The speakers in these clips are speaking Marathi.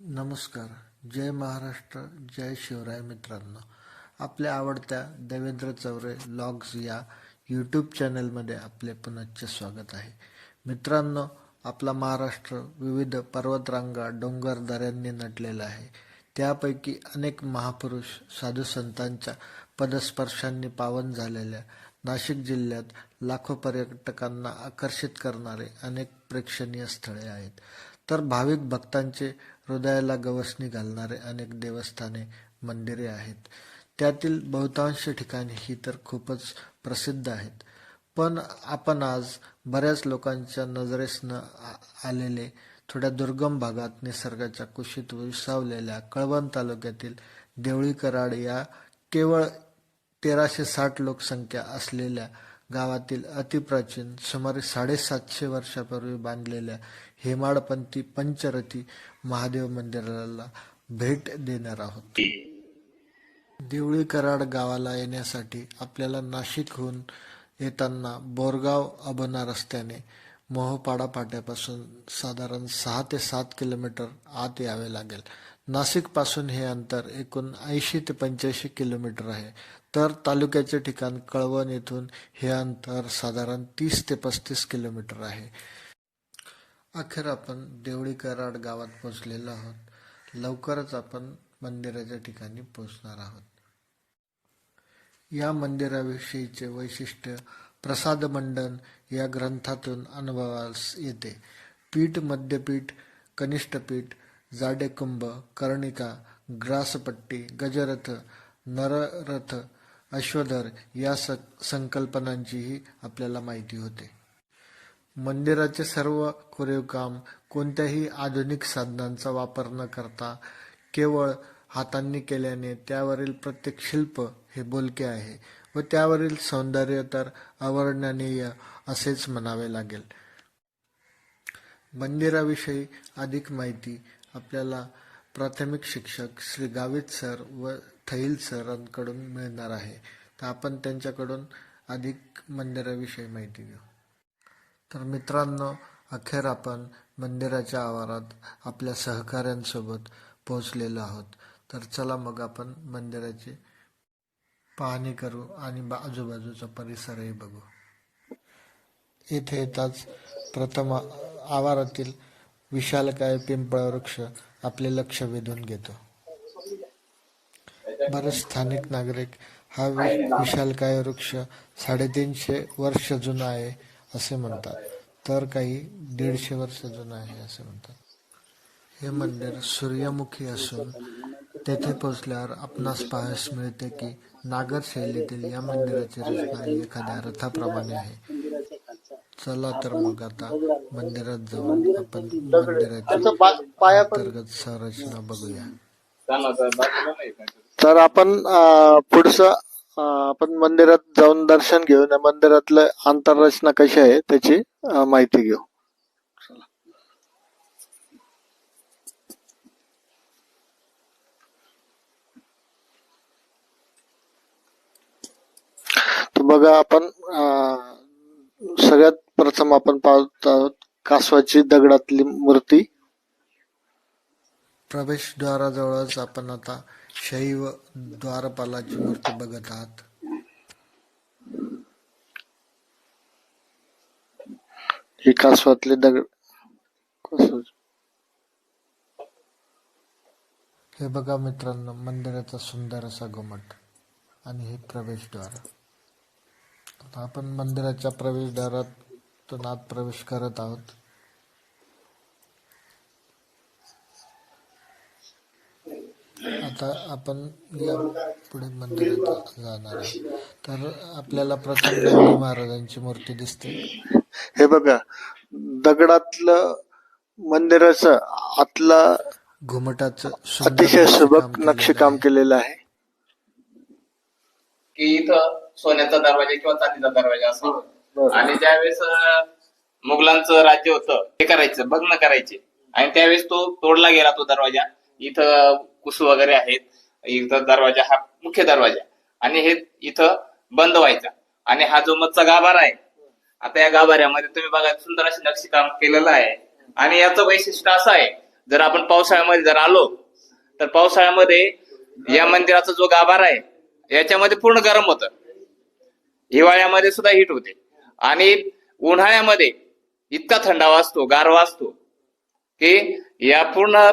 नमस्कार. जय महाराष्ट्र जय शिवराय मित्रांनो. आपल्या आवडत्या देवेंद्र चौरे लॉग्स या यूट्यूब चॅनलमध्ये आपले पुनश्च स्वागत आहे. मित्रांनो आपला महाराष्ट्र विविध पर्वतरांगा डोंगर दऱ्यांनी नटलेला आहे. त्यापैकी अनेक महापुरुष साधू संतांच्या पदस्पर्शांनी पावन झालेल्या नाशिक जिल्ह्यात लाखो पर्यटकांना आकर्षित करणारे अनेक प्रेक्षणीय स्थळे आहेत. तर भाविक भक्तांचे हृदयाला गवसणी घालणारे अनेक देवस्थाने मंदिरे आहेत. त्यातील बहुतांश ठिकाणी ही तर खूपच प्रसिद्ध आहेत. पण आपण आज बऱ्याच लोकांच्या नजरेस न आलेले थोड्या दुर्गम भागात निसर्गाच्या कुशीत विसावलेल्या कळवण तालुक्यातील देवळी कराड या केवळ तेराशे साठ लोकसंख्या असलेल्या गावातील अतिप्राचीन सुमारे साडेसातशे वर्षापूर्वी बांधलेल्या हेमाडपंथी पंचरथी महादेव मंदिराला भेट देणार आहोत. देवळी कराड गावाला येण्यासाठी आपल्याला नाशिकहून येताना बोरगाव अबना रस्त्याने मोहपाडा फाट्यापासून साधारण सहा ते सात किलोमीटर आत यावे लागेल. नाशिकपासून हे अंतर एकूण ऐंशी ते पंच्याऐंशी किलोमीटर आहे. तर तालुक्याचे ठिकाण कळवण येथून हे अंतर साधारण तीस ते पस्तीस किलोमीटर आहे. अखेर आपण देवळी कराड गावात पोचलेलो आहोत. लवकरच आपण मंदिराच्या ठिकाणी पोहोचणार आहोत. या मंदिराविषयीचे वैशिष्ट्य प्रसाद मंडन या ग्रंथातून अनुभवास येते. पीठ मध्यपीठ कनिष्ठपीठ जाडेकुंभ कर्णिका ग्रासपट्टी गजरथ नररथ अश्वधर या स संकल्पनांचीही आपल्याला माहिती होते. मंदिराचे सर्व कोरीवकाम कोणत्याही आधुनिक साधनांचा वापर न करता केवळ हातांनी केल्याने त्यावरील प्रत्येक शिल्प हे बोलके आहे व त्यावरील सौंदर्य तर अवर्णनीय असेच म्हणावे लागेल. मंदिराविषयी अधिक माहिती आपल्याला प्राथमिक शिक्षक श्री गावित सर व थैल सरांकडून मिळणार आहे. तर आपण त्यांच्याकडून अधिक मंदिराविषयी माहिती घेऊ. तर मित्रांनो अखेर आपण मंदिराच्या आवारात आपल्या सहकाऱ्यांसोबत पोहोचलेलो आहोत. तर चला मग आपण मंदिराची पाहणी करू आणि बा- आजूबाजूचा परिसरही बघू. येथे येताच प्रथम आवारातील विशालकाय पिंपळ वृक्ष आपले लक्ष वेधून घेतो. बरेच स्थानिक नागरिक हा विशालकाय वृक्ष साडेतीनशे वर्ष जुना आहे असे म्हणतात. तर काही दीडशे वर्ष जुना आहे असे म्हणतात. हे मंदिर सूर्यमुखी असून तेथे पोहोचल्यावर आपणास पाहायस मिळते की नागर शैलीतील या मंदिराची रचना एखाद्या रथाप्रमाणे आहे. चला तर मग आता मंदिरात जाऊन आपण मंदिराची अंतर्गत संरचना बघूया. तर आपण पुढचं आपण मंदिरात जाऊन दर्शन घेऊन या मंदिरातलं आंतररचना कशी आहे त्याची माहिती घेऊ. तर बघा आपण सगळ्यात प्रथम आपण पाहत आहोत कासवाची दगडातली मूर्ती. प्रवेशद्वाराजवळच आपण आता शैव द्वारपालाची मूर्ती बघत आहात ही कासवातली दगड कासवाची हे बघा मित्रांनो मंदिराचा सुंदर असा घुमट आणि हे प्रवेशद्वार. आपण मंदिराच्या प्रवेशद्वारातून आत प्रवेश करत आहोत. आता आपण या पुढे मंदिरात जाणार आहोत. तर आपल्याला प्रथम गांधी महाराजांची मूर्ती दिसते. हे बघा दगडातलं मंदिराचं आतला घुमटाचं अतिशय नक्षीकाम सुबक केलेलं नक्षीकाम आहे. केलेलं आहे. की इथं सोन्याचा दरवाजा किंवा चांदीचा दरवाजा असा आणि ज्यावेळेस मुघलांचं राज्य होतं हे करायचं भग्न करायचे. आणि त्यावेळेस तो तोडला गेला तो दरवाजा. इथं कुस वगैरे आहेत. इथं दरवाजा हा मुख्य दरवाजा. आणि हे इथं बंद व्हायचा. आणि हा जो मधचा गाभारा आहे आता या गाभाऱ्यामध्ये तुम्ही बघा सुंदर अशी नक्षीकाम केलेलं आहे. आणि याचं वैशिष्ट्य असं आहे जर आपण पावसाळ्यामध्ये जर आलो तर पावसाळ्यामध्ये या मंदिराचा जो गाभारा आहे याच्यामध्ये पूर्ण गरम होतं. हिवाळ्यामध्ये सुद्धा हिट होते. आणि उन्हाळ्यामध्ये इतका थंडावा असतो गारवा असतो की या पूर्ण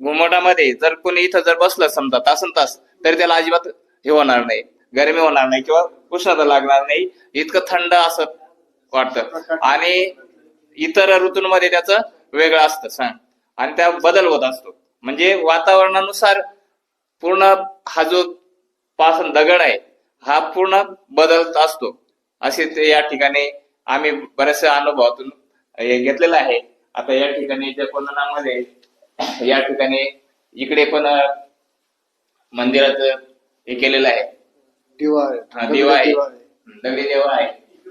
घुमटामध्ये जर कोणी इथं जर बसलं समजा तासन तास तरी त्याला अजिबात हे होणार नाही गरमी होणार नाही किंवा उष्णता लागणार नाही. इतकं थंड असं वाटतं. आणि इतर ऋतूंमध्ये त्याचं वेगळं असतं सांग. आणि त्या बदल होत असतो. म्हणजे वातावरणानुसार पूर्ण हा जो पासन दगड आहे हा पूर्ण बदलत असतो. असे ते या ठिकाणी आम्ही बऱ्याचशा अनुभवातून हे घेतलेलं आहे. आता या ठिकाणी त्या कोंदणामध्ये या ठिकाणी इकडे पण मंदिरात हे केलेलं आहे. दिवा आहे. हा, दिवा आहे. दिवा आहे. दगडी देवा आहे.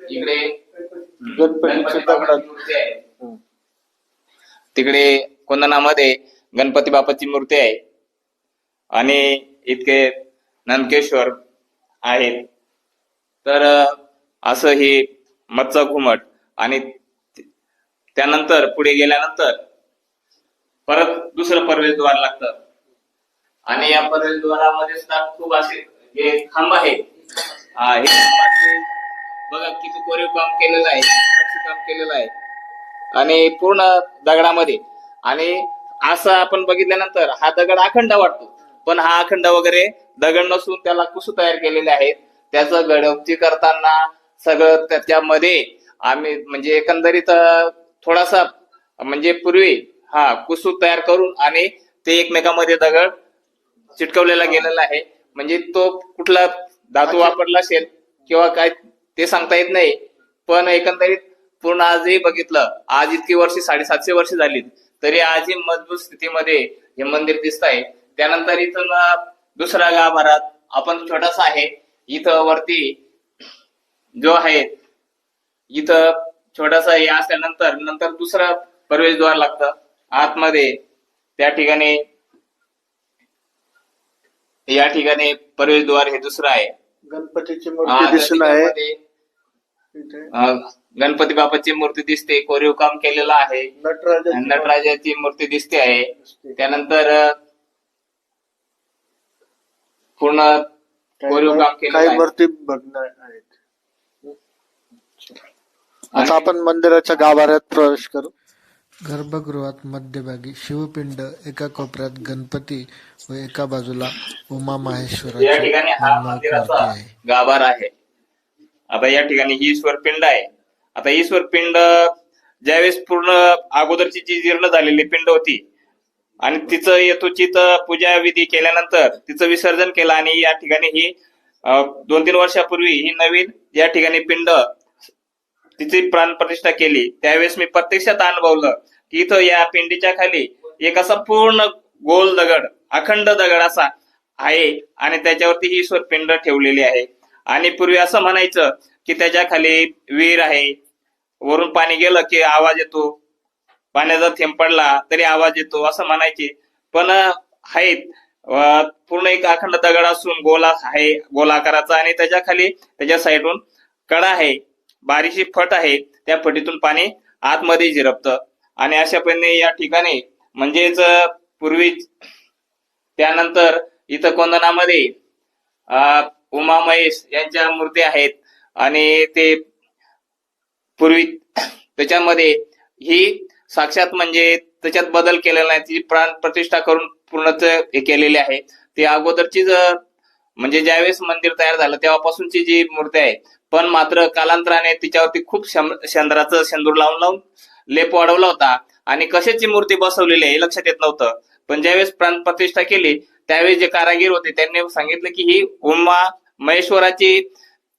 इकडे गणपतीचं गणपती दगडात बाप्पाची मूर्ती आहे. हं. तिकडे कोंदणामध्ये गणपती बाप्पाची मूर्ती आहे. आणि इतके नंदकेश्वर आहेत. तर अं, असं हे मच्चा घुमट आणि त्यानंतर पुढे गेल्यानंतर परत दुसरं प्रवेशद्वार लागतं. आणि या प्रवेशद्वारामध्ये सुद्धा खूप असे हे खांब आहे हे बघा किती कोरीव काम केलेलं आहे. काम केलेलं आहे. आणि पूर्ण दगडामध्ये. आणि असं आपण बघितल्यानंतर हा दगड अखंड वाटतो. पण हा अखंड वगैरे दगड नसून त्याला कुसू तयार केलेले आहेत. त्याचं गडवती करताना सगळं त्याच्यामध्ये आम्ही म्हणजे एकंदरीत थोडासा म्हणजे पूर्वी हा कुसू तयार करून आणि ते एकमेकांमध्ये दगड चिटकवलेला गेलेला आहे. म्हणजे तो कुठला धातू वापरला असेल किंवा काय ते सांगता येत नाही. पण एकंदरीत पूर्ण आजही बघितलं आज इतकी वर्षे साडेसातशे वर्ष झालीत तरी आजही मजबूत स्थितीमध्ये हे मंदिर दिसत आहे. त्यानंतर इथून दुसरा गाभारात आपण छोटासा आहे. इथं वरती जो आहे इथं छोटासा हे असल्यानंतर नंतर दुसरं प्रवेशद्वार लागतं. आतमध्ये त्या ठिकाणी या ठिकाणी प्रवेशद्वार हे दुसरं आहे. गणपतीची हा, मूर्ती दिसून आहे. गणपती बाप्पाची मूर्ती दिसते कोरीव काम केलेलं आहे. नटराजाची नटराजाची मूर्ती दिसते आहे. त्यानंतर पूर्ण कोरीव काम. मूर्ती बघणार आहेत. आता आपण मंदिराच्या गाभाऱ्यात प्रवेश करू. गर्भगृहात मध्यभागी शिवपिंड एका कोपऱ्यात गणपती व एका बाजूला उमा या ठिकाणी हा मंदिराचा आहे. गाभारा आहे. आता या ठिकाणी ही ईश्वर पिंड आहे. आता ईश्वर पिंड ज्यावेळेस पूर्ण अगोदरची जी जीर्ण झालेली पिंड होती आणि तिचं यथोचित पूजा विधी केल्यानंतर तिचं विसर्जन केलं आणि या ठिकाणी ही दोन तीन वर्षापूर्वी ही नवीन या ठिकाणी पिंड तिची प्राणप्रतिष्ठा केली. त्यावेळेस मी प्रत्यक्षात अनुभवलं की इथं या पिंडीच्या खाली एक असा पूर्ण गोल दगड अखंड दगड असा आहे आणि त्याच्यावरती ही ईश्वर पिंड ठेवलेली आहे. आणि पूर्वी असं म्हणायचं की त्याच्याखाली विहीर आहे. वरून पाणी गेलं की आवाज येतो. पाण्याचा थेंब पडला तरी आवाज येतो असं म्हणायचे. पण आहेत. पूर्ण एक अखंड दगड असून गोला आहे गोलाकाराचा आणि त्याच्याखाली त्याच्या साईडून कडा आहे. बारीशी फट आहे त्या फटीतून पाणी आतमध्ये झिरपतं आणि अशा पद्धतीने या ठिकाणी म्हणजेच पूर्वी त्यानंतर इथं कोंदनामध्ये उमा महेश यांच्या मूर्ती आहेत. आणि ते पूर्वी त्याच्यामध्ये ही साक्षात म्हणजे त्याच्यात बदल केलेला नाही ती प्राण प्रतिष्ठा करून पूर्णच हे केलेली आहे. ती अगोदरचीच म्हणजे ज्यावेळेस मंदिर तयार झालं तेव्हापासूनची जी मूर्ती आहे पण मात्र कालांतराने तिच्यावरती खूप शं- शेंदूर लावून लावून लेप वाढवला होता. आणि कशाची मूर्ती बसवलेली आहे हे लक्षात येत नव्हतं. पण ज्यावेळेस प्राण प्रतिष्ठा केली त्यावेळेस जे कारागीर होते त्यांनी सांगितलं की ही उमा महेश्वराची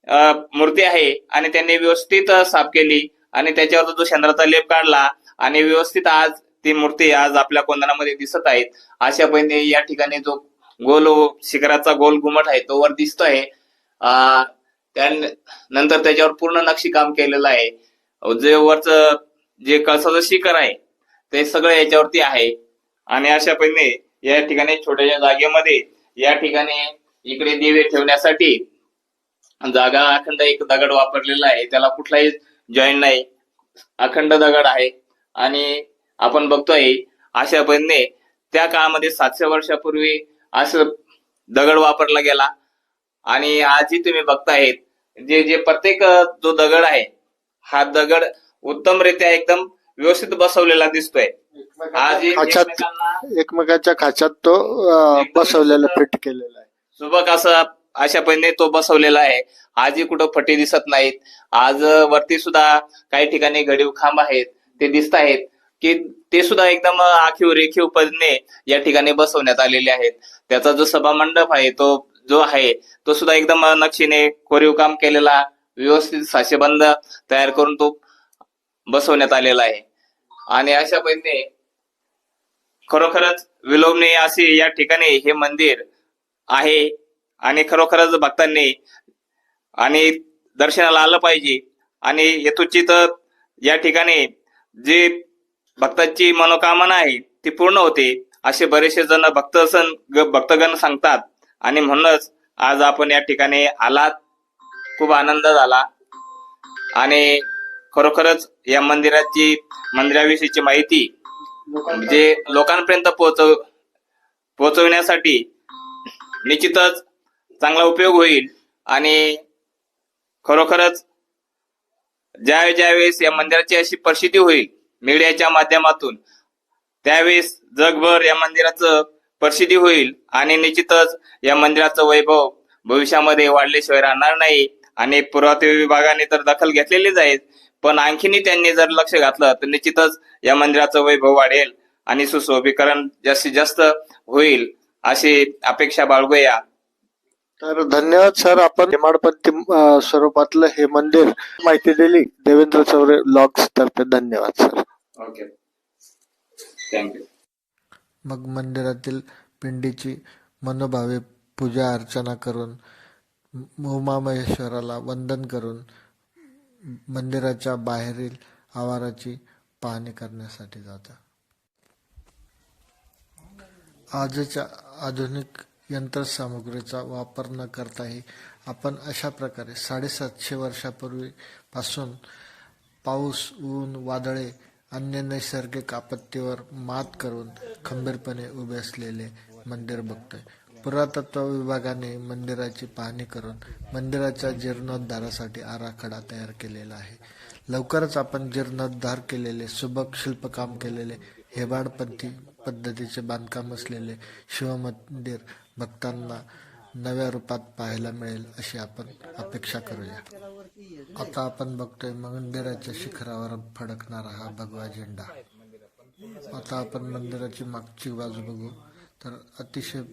अं, मूर्ती आहे आणि त्यांनी व्यवस्थित साफ केली आणि त्याच्यावर जो शेंद्राचा लेप काढला आणि व्यवस्थित आज ती मूर्ती आज आपल्या कोंदणामध्ये दिसत आहेत. अशा पद्धतीने या ठिकाणी जो गोल शिखराचा गोल घुमट आहे तो वर दिसतोय. त्यानंतर त्या- नंतर त्याच्यावर पूर्ण नक्षीकाम केलेलं आहे. जे वरच जे कळसाचं शिखर आहे ते सगळं याच्यावरती आहे. आणि अशा पद्धतीने या ठिकाणी छोट्याशा जागेमध्ये या ठिकाणी इकडे दिवे ठेवण्यासाठी जागा अखंड एक दगड वापरलेला आहे. त्याला कुठलाही जॉईंट नाही. अखंड दगड आहे. आणि आपण बघतोय अशा पद्धतीने त्या काळामध्ये सातशे वर्षापूर्वी असं दगड वापरला गेला. आणि आजही तुम्ही बघतायत जे जे प्रत्येक जो दगड आहे हा दगड उत्तमरित्या एकदम व्यवस्थित बसवलेला दिसतोय. आज खाच्यात एकमेकाच्या खाच्यात तो बसवलेला. फिट केलेला आहे. सुबक असं अशा पद्धतीने तो बसवलेला आहे. आजही कुठं फटी दिसत नाहीत. आज वरती सुद्धा काही ठिकाणी घडीव खांब आहेत. ते दिसत आहेत की ते सुद्धा एकदम आखीव रेखीव पद्धतीने या ठिकाणी बसवण्यात आलेले आहेत. त्याचा जो सभा मंडप आहे तो जो आहे तो सुद्धा एकदम नक्षीने कोरीव काम केलेला व्यवस्थित साशेबंद तयार करून तो बसवण्यात आलेला आहे. आणि अशा पद्धतीने खरोखरच विलोभनीय असे या ठिकाणी हे मंदिर आहे. आणि खरोखरच भक्तांनी आणि दर्शनाला आलं पाहिजे. आणि यथोचित या ठिकाणी जे भक्तांची मनोकामना आहे ती पूर्ण होते असे बरेचसे जण भक्त सण भक्तगण सांगतात. आणि म्हणूनच आज आपण या ठिकाणी आलात. खूप आनंद झाला. आणि खरोखरच या मंदिराची मंदिराविषयीची माहिती म्हणजे लोकांपर्यंत पोहोचव पोहोचविण्यासाठी निश्चितच चांगला उपयोग होईल. आणि खरोखरच ज्या ज्यावेळेस या मंदिराची अशी प्रसिद्धी होईल मीडियाच्या माध्यमातून त्यावेळेस जगभर या मंदिराचं प्रसिद्धी होईल. आणि निश्चितच या मंदिराचं वैभव भविष्यामध्ये वाढल्याशिवाय राहणार नाही. आणि पुरातत्व विभागाने तर दखल घेतलेलीच आहे. पण आणखीनही त्यांनी जर लक्ष घातलं तर निश्चितच या मंदिराचं वैभव वाढेल आणि सुशोभीकरण जास्तीत जास्त होईल अशी अपेक्षा बाळगूया. तर धन्यवाद सर. आपण हेमाडपंथी स्वरूपातलं हे मंदिर माहिती दिली. देवेंद्र चौरे ब्लॉग्स तर्फे धन्यवाद सर. ओके थँक्यू मग मंदिरातील पिंडीची मनोभावे पूजा अर्चना करून उमामहेश्वराला वंदन करून मंदिराच्या बाहेरील आवाराची पाहणी करण्यासाठी जातात. आजच्या आधुनिक यंत्रसामुग्रीचा वापर न करताही आपण अशा प्रकारे साडेसातशे वर्षापूर्वीपासून पाऊस ऊन वादळे अन्य नैसर्गिक आपत्तीवर मात करून खंबीरपणे उभे असलेले मंदिर बघतोय. पुरातत्व विभागाने मंदिराची पाहणी करून मंदिराच्या जीर्णोद्धारासाठी आराखडा तयार केलेला आहे. लवकरच आपण जीर्णोद्धार केलेले सुबक शिल्पकाम केलेले हेबाडपंथी पद्धतीचे बांधकाम असलेले शिवमंदिर भक्तांना नव्या रूपात पाहायला मिळेल अशी आपण अपेक्षा करूया. आता आपण बघतोय मंदिराच्या शिखरावर फडकणारा हा भगवा झेंडा. आता आपण मंदिराची मागची बाजू बघू. तर अतिशय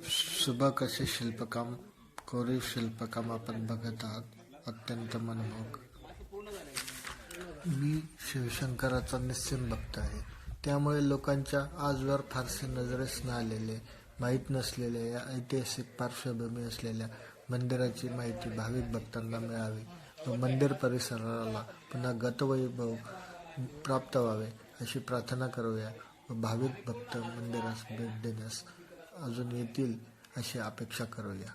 सुबक असे शिल्पकाम कोरीव शिल्पकाम आपण बघत आहात. अत्यंत मनमोहक. मी शिवशंकराचा निस्सिम भक्त आहे. त्यामुळे लोकांच्या आजवर फारसे नजरेस न आलेले माहीत नसलेल्या या ऐतिहासिक पार्श्वभूमी असलेल्या मंदिराची माहिती भाविक भक्तांना मिळावी. व मंदिर परिसराला पुन्हा गतवैभव प्राप्त व्हावे अशी प्रार्थना करूया व भाविक भक्त मंदिरास भेट देण्यास अजून येतील अशी अपेक्षा करूया.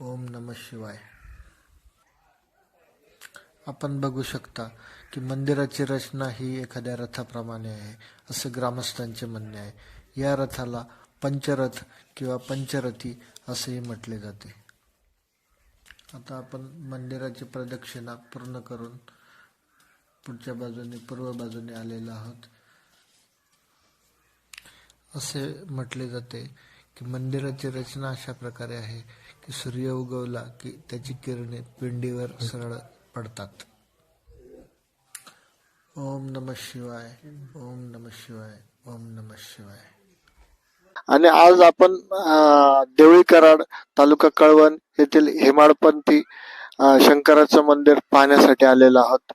ओम नम शिवाय. आपण बघू शकता की मंदिराची रचना ही एखाद्या रथाप्रमाणे आहे असे ग्रामस्थांचे म्हणणे आहे. या रथाला पंचरथ किंवा पंचरथी असेही म्हटले जाते. आता आपण मंदिराची प्रदक्षिणा पूर्ण करून पुढच्या बाजूने पूर्व बाजूने आलेलो आहोत. असे म्हटले जाते की मंदिराची रचना अशा प्रकारे आहे की सूर्य उगवला की त्याची किरणे पिंडीवर सरळ पडतात. ओम नम शिवाय ओम नम शिवाय ओम नम शिवाय. आणि आज आपण देवळी कराड तालुका कळवण येथील हेमाडपंथी शंकराचं मंदिर पाहण्यासाठी आलेलो आहोत.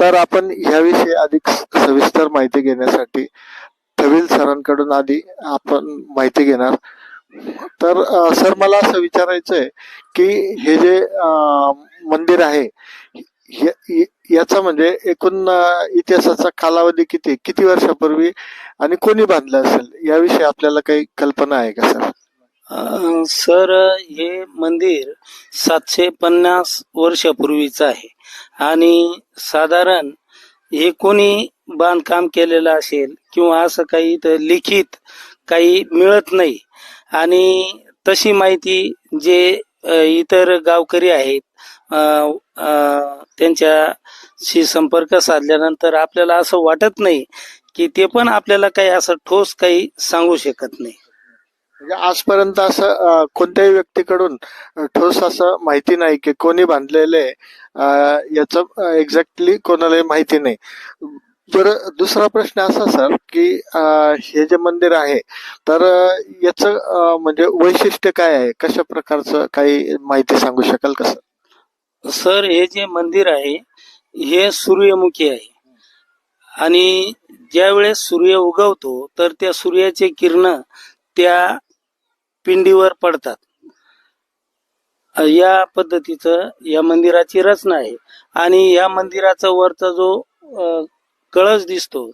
तर आपण ह्याविषयी अधिक सविस्तर माहिती घेण्यासाठी थविल सरांकडून आधी आपण माहिती घेणार. तर सर मला असं विचारायचं आहे की हे जे मंदिर आहे याचा म्हणजे एकूण इतिहासाचा कालावधी किती? किती वर्षापूर्वी आणि कोणी बांधलं असेल? याविषयी आपल्याला काही कल्पना आहे का सर? सर हे मंदिर सातशे पन्नास वर्षापूर्वीचं आहे. आणि साधारण हे कोणी बांधकाम केलेलं असेल किंवा असं काही इथं लिखित काही मिळत नाही. आणि तशी माहिती जे इतर गावकरी आहेत त्यांच्याशी संपर्क साधल्यानंतर आपल्याला असं वाटत नाही की ते पण आपल्याला काही असं ठोस काही सांगू शकत नाही. म्हणजे आजपर्यंत असं कोणत्याही व्यक्तीकडून ठोस असं माहिती नाही की कोणी बांधलेले याचं एक्झॅक्टली कोणालाही माहिती नाही. बरं दुसरा प्रश्न असा सर की हे जे मंदिर आहे तर याच याचं म्हणजे वैशिष्ट्य काय आहे? कशा प्रकारचं काही माहिती सांगू शकाल का सर हे जे मंदिर आहे हे सूर्यमुखी आहे. आणि ज्या वेळेस सूर्य उगवतो तर त्या सूर्याचे किरण त्या पिंडीवर पडतात. या पद्धतीचं या मंदिराची रचना आहे. आणि या मंदिराचा वरचा जो कळस दिसतो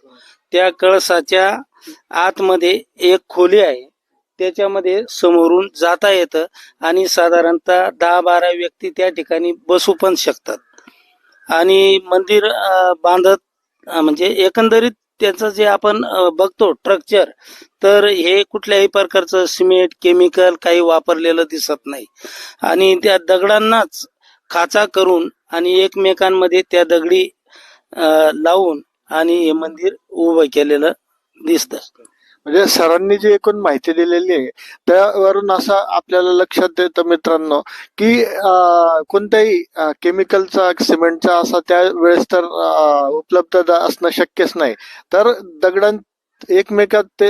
त्या कळसाच्या आतमध्ये एक खोली आहे. त्याच्यामध्ये समोरून जाता येतं आणि साधारणतः दहा बारा व्यक्ती त्या ठिकाणी बसू पण शकतात. आणि मंदिर बांधत म्हणजे एकंदरीत त्याचं जे आपण बघतो स्ट्रक्चर तर हे कुठल्याही प्रकारचं सिमेंट केमिकल काही वापरलेलं दिसत नाही. आणि त्या दगडांनाच खाचा करून आणि एकमेकांमध्ये त्या दगडी लावून आणि हे मंदिर उभं केलेलं दिसतं. म्हणजे सरांनी जी एकूण माहिती दिलेली आहे त्यावरून असं आपल्याला लक्षात येतं मित्रांनो की कोणत्याही केमिकलचा सिमेंटचा असा त्या वेळेस तर उपलब्ध असणं शक्यच नाही. तर दगडां एकमेकात ते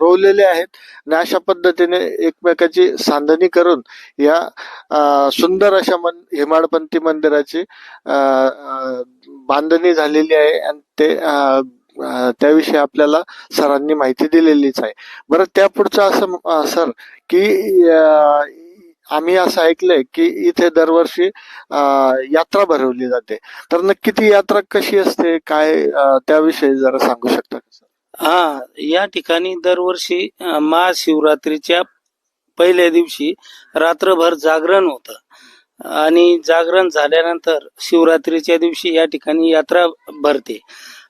रोवलेले आहेत आणि अशा पद्धतीने एकमेकाची सांधणी करून या सुंदर अशा मन हिमाडपंथी मंदिराची बांधणी झालेली आहे आणि ते त्याविषयी आपल्याला सरांनी माहिती दिलेलीच आहे. बरं त्या पुढचं असं सर की आम्ही असं ऐकलंय की इथे दरवर्षी यात्रा भरवली जाते. तर नक्की ती यात्रा कशी असते? काय त्याविषयी जरा सांगू शकता का सर? हा या ठिकाणी दरवर्षी महाशिवरात्रीच्या पहिल्या दिवशी रात्रभर जागरण होतं. आणि जागरण झाल्यानंतर शिवरात्रीच्या दिवशी या ठिकाणी यात्रा भरते.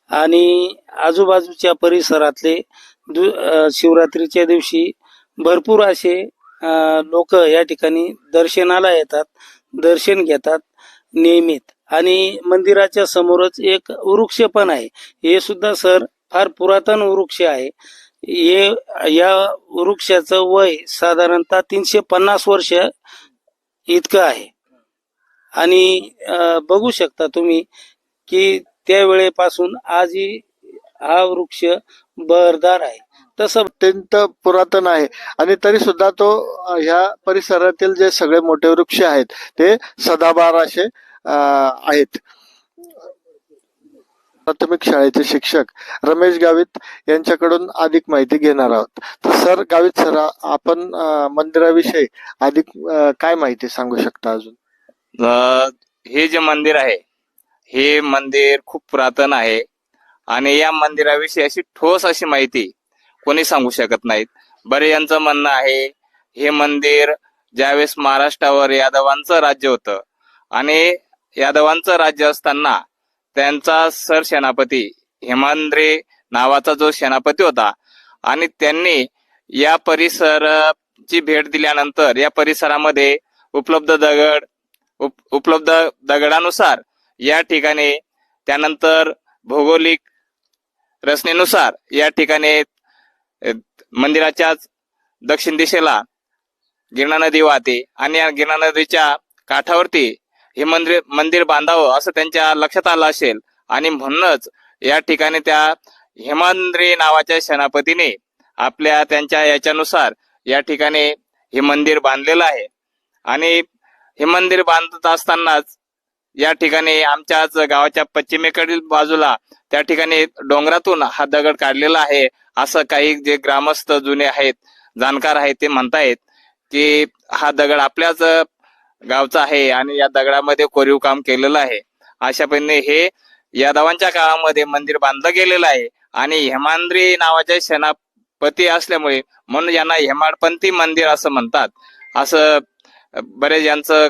आणि आजूबाजूच्या परिसरातले दु- शिवरात्रीच्या दिवशी भरपूर असे लोक या ठिकाणी दर्शनाला येतात दर्शन घेतात नियमित आणि मंदिराच्या समोरच एक वृक्ष पण आहे. हे सुद्धा सर फार पुरातन वृक्ष आहे. हे या वृक्षाचं वय साधारणतः तीनशे पन्नास वर्ष इतकं आहे. आणि बघू शकता तुम्ही की त्या वेळेपासून आजही हा वृक्ष बहरदार आहे. तसं अत्यंत पुरातन आहे. आणि तरी सुद्धा तो ह्या परिसरातील जे सगळे मोठे वृक्ष आहेत ते सदाबार असे आहेत. प्राथमिक शाळेचे शिक्षक रमेश गावित यांच्याकडून अधिक माहिती घेणार आहोत. तर सर गावित सर आपण मंदिराविषयी अधिक काय माहिती सांगू शकता अजून? हे जे मंदिर आहे हे मंदिर खूप पुरातन आहे. आणि या मंदिराविषयी अशी ठोस अशी माहिती कोणी सांगू शकत नाहीत. बरे यांचं म्हणणं आहे हे मंदिर ज्यावेळेस महाराष्ट्रावर यादवांचं राज्य होतं आणि यादवांचं राज्य असताना त्यांचा सरसेनापती हेमांद्रे नावाचा जो सेनापती होता आणि त्यांनी या परिसराची भेट दिल्यानंतर या परिसरामध्ये उपलब्ध दगड उप- उपलब्ध दगडानुसार या ठिकाणी त्यानंतर भौगोलिक रचनेनुसार या ठिकाणी मंदिराच्याच दक्षिण दिशेला गिरणा नदी वाहते आणि या गिरणा नदीच्या काठावरती हे मंदिर मंदिर बांधावं असं त्यांच्या लक्षात आलं असेल. आणि म्हणूनच या ठिकाणी त्या हेमांद्री नावाच्या सेनापतीने आपल्या त्यांच्या याच्यानुसार या ठिकाणी हे मंदिर बांधलेलं आहे. आणि हे मंदिर बांधत असतानाच या ठिकाणी आमच्याच गावाच्या पश्चिमेकडील बाजूला त्या ठिकाणी डोंगरातून हा दगड काढलेला आहे. असं काही जे ग्रामस्थ जुने आहेत जाणकार आहेत ते म्हणतायत की हा दगड आपल्याच गावचा आहे आणि या दगडामध्ये कोरीव काम केलेलं आहे. अशा पद्धतीने हे यादवांच्या काळामध्ये मंदिर बांधलं गेलेलं आहे आणि हेमांद्री नावाचे सेनापती असल्यामुळे म्हणून यांना हेमाडपंथी मंदिर असं म्हणतात. असं बरेच यांचं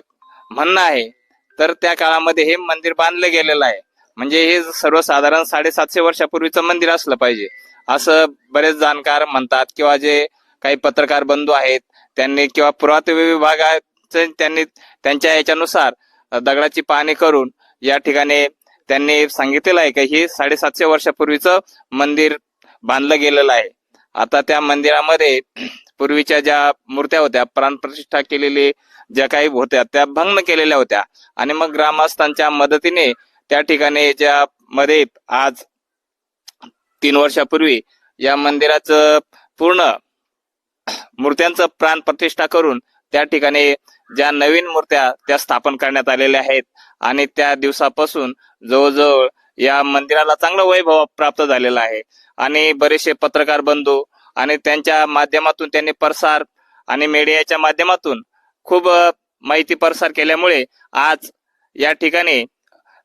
म्हणणं आहे. तर त्या काळामध्ये हे मंदिर बांधलं गेलेलं आहे. म्हणजे हे सर्वसाधारण साडेसातशे वर्षापूर्वीचं मंदिर असलं पाहिजे. असं बरेच जाणकार म्हणतात किंवा जे काही पत्रकार बंधू आहेत त्यांनी किंवा पुरातत्व विभागाचे त्यांनी त्यांच्या याच्यानुसार दगडाची पाहणी करून या ठिकाणी त्यांनी सांगितलेलं आहे की हे साडेसातशे वर्षापूर्वीचं मंदिर बांधलं गेलेलं आहे. आता त्या मंदिरामध्ये पूर्वीच्या ज्या मूर्त्या होत्या प्राणप्रतिष्ठा केलेली ज्या काही होत्या त्या भंग केलेल्या होत्या. आणि मग ग्रामस्थांच्या मदतीने त्या ठिकाणी ज्या मध्ये आज तीन वर्षापूर्वी या मंदिराचं पूर्ण मूर्त्यांचं प्राण प्रतिष्ठा करून त्या ठिकाणी ज्या नवीन मूर्त्या त्या स्थापन करण्यात आलेल्या आहेत. आणि त्या दिवसापासून जवळजवळ या मंदिराला चांगलं वैभव प्राप्त झालेलं आहे. आणि बरेचसे पत्रकार बंधू आणि त्यांच्या माध्यमातून त्यांनी प्रसार आणि मीडियाच्या माध्यमातून खूप माहिती प्रसार केल्यामुळे आज या ठिकाणी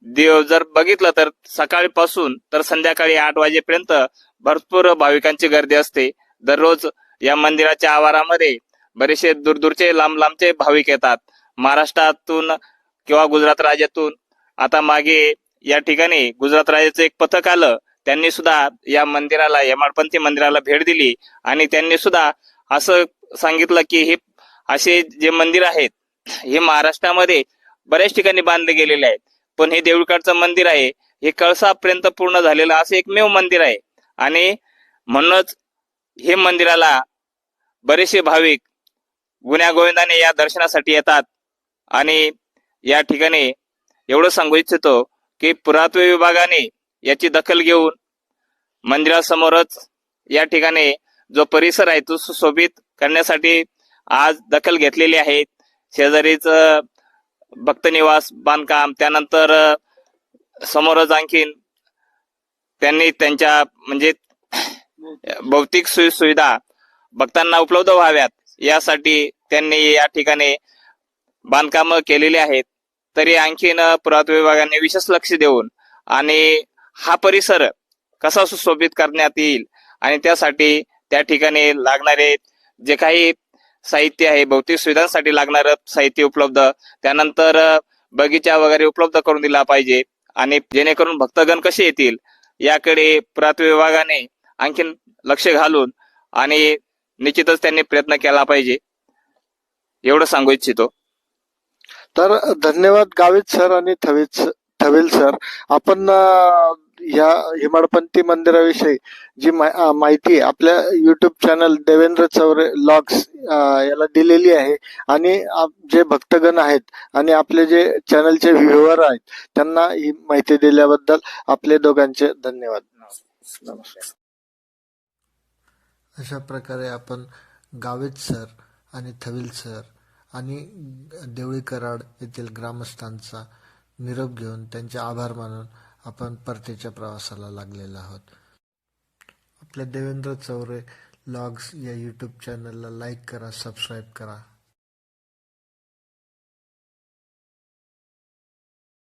देव जर बघितलं तर सकाळपासून तर संध्याकाळी आठ वाजेपर्यंत भरपूर भाविकांची गर्दी असते. दररोज या मंदिराच्या आवारामध्ये बरेचसे दूरदूरचे लांब लांबचे भाविक येतात. महाराष्ट्रातून किंवा गुजरात राज्यातून. आता मागे या ठिकाणी गुजरात राज्याचं एक पथक आलं. त्यांनी सुद्धा या मंदिराला यमाडपंथी मंदिराला भेट दिली. आणि त्यांनी सुद्धा असं सांगितलं की हे असे जे मंदिर आहेत हे महाराष्ट्रामध्ये बऱ्याच ठिकाणी बांधले गेलेले आहेत. पण हे देऊळकाडचं मंदिर आहे हे कळसापर्यंत पूर्ण झालेलं असं एकमेव मंदिर आहे. आणि म्हणूनच हे मंदिराला बरेचसे भाविक गुण्यागोविंदाने या दर्शनासाठी येतात. आणि या ठिकाणी एवढं सांगू इच्छितो की पुरातत्व विभागाने याची दखल घेऊन मंदिरासमोरच या ठिकाणी जो परिसर आहे तो सुशोभित करण्यासाठी आज दखल घेतलेली आहे. शेजारीच भक्तनिवास बांधकाम त्यानंतर समोरच आणखीन त्यांनी त्यांच्या म्हणजे भौतिक सुविधा भक्तांना उपलब्ध व्हाव्यात यासाठी त्यांनी या ठिकाणी बांधकाम केलेली आहेत. तरी आणखीन पुरातत्व विभागाने विशेष लक्ष देऊन आणि हा परिसर कसा सुशोभित करण्यात येईल आणि त्यासाठी त्या ठिकाणी लागणारे जे काही साहित्य आहे भौतिक सुविधांसाठी लागणारं साहित्य उपलब्ध त्यानंतर बगीचा वगैरे उपलब्ध करून दिला पाहिजे आणि जेणेकरून भक्तगण कसे येतील याकडे पुरातत्व विभागाने आणखीन लक्ष घालून आणि निश्चितच त्यांनी प्रयत्न केला पाहिजे. एवढं सांगू इच्छितो. तर धन्यवाद गावित सर आणि थवेल थवेल सर. आपण या हिमाडपंथी मंदिराविषयी जी मा- माहिती आपल्या YouTube channel Devendra Chaure logs याला दिलेली आहे. आणि आप- जे भक्तगण आहेत आणि आपले जे चॅनलचे व्ह्युअर आहेत त्यांना ही माहिती दिल्याबद्दल आपले दोघांचे धन्यवाद. नमस्कार. अशा प्रकारे आपण गावित सर आणि थविल सर आणि देवळी कराड येथील ग्रामस्थांचा निरोप घेऊन त्यांचे आभार मानून आपण परतीच्या प्रवासाला लागलेलो आहोत. आपल्या देवेंद्र चौरे लॉग्स या यूट्यूब चॅनलला लाईक करा सबस्क्राईब करा.